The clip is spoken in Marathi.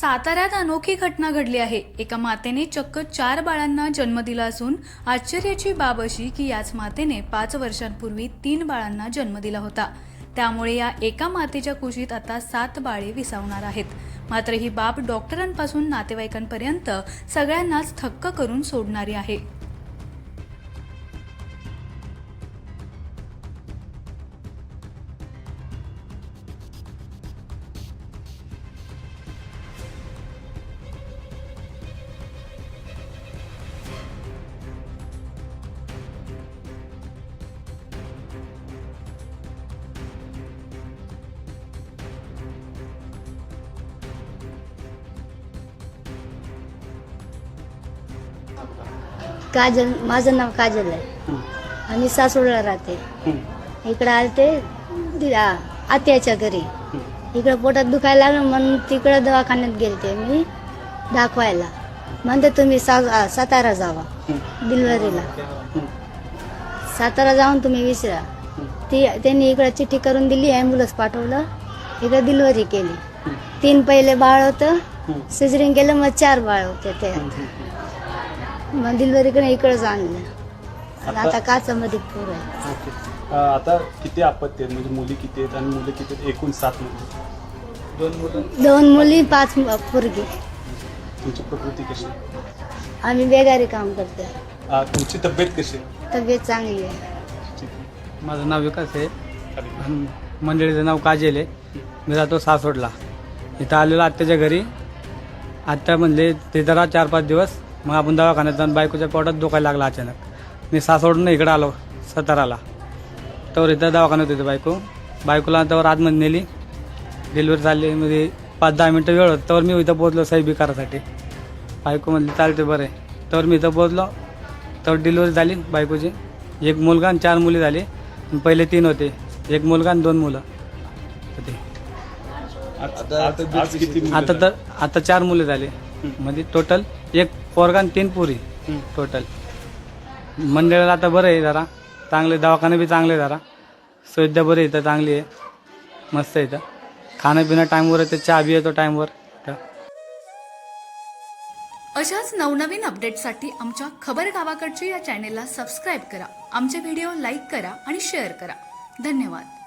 साताऱ्यात अनोखी घटना घडली आहे. एका मातेने चक्क चार बाळांना जन्म दिला असून आश्चर्याची बाब अशी की याच मातेने पाच वर्षांपूर्वी तीन बाळांना जन्म दिला होता. त्यामुळे या एका मातेच्या कुशीत आता सात बाळे विसावणार आहेत. मात्र ही बाब डॉक्टरांपासून नातेवाईकांपर्यंत सगळ्यांनाच थक्क करून सोडणारी आहे. काजल माझं नाव काजल आहे. आम्ही सासवडला राहते. इकडं आलते दि- आ- आत्याच्या घरी. इकडं पोटात दुखायला लागलं म्हणून तिकडं दवाखान्यात गेलते मी दाखवायला. म्हणते तुम्ही सा आ, सातारा जावा डिलिव्हरीला. सातारा जाऊन तुम्ही विसरा. ती त्यांनी इकडं चिठ्ठी करून दिली ॲम्ब्युलन्स पाठवलं इकडं डिलिव्हरी केली. तीन पहिले बाळ होतं सिजरिंग केलं मग चार बाळ होते ते. मग डिलिव्हरीकडे इकडंच आणलं आणि आता काचामध्ये पूर आहे ओके. अ, आता किती आपत्ती आहेत? म्हणजे मुली किती आहेत आणि मुलं किती आहेत? एकूण सात मुली दोन मुलं. दोन मुली पाच पोरगी. तुमची प्रकृती कशी आहे? आम्ही बेगारी काम करते अ, तुमची तब्येत कशी आहे? तब्येत चांगली आहे. माझं नाव विकास आहे. आणि मंडळीचं नाव काजल आहे. मी राहतो सासवडला. इथं आलेलो आत्याच्या घरी. आत्या म्हणले ते जरा चार पाच दिवस मग आपण दवाखान्यात जाऊन बायकोच्या पोटात दुखायला लागला अचानक. मी सासवडून इकडं आलो साताराला. तर इथं दवाखान्यात होते बायको. बायकोला त्यावर आतमध्ये नेली. डिलिव्हरी झाली म्हणजे पाच दहा मिनटं वेळ होत. तर मी इथं पोहोचलो साहेबी करासाठी बायको म्हणली चालते बरं आहे. तर मी इथं पोहोचलो. तर डिलिव्हरी झाली बायकोची. एक मुलगा आणि चार मुली झाली. पहिले तीन होते. एक मुलगा आणि दोन मुलं होते. आता? तर आता चार मुले झाले. म्हणजे टोटल एक पोरगा आणि तीन पुरी हं. टोटल मंडळाला आता बरं आहे जरा. चांगले दवाखाने बी चांगले आहे जरा. सुविधा बरी आहे इथं चांगली आहे. मस्त आहे इथं. खाणं पिणं टाईमवर येते चहा बी येतो टाईमवर इथं. अशाच नवनवीन अपडेटसाठी आमच्या खबर गावाकडच्या या चॅनेलला सबस्क्राईब करा. आमचे व्हिडिओ लाईक करा आणि शेअर करा. धन्यवाद.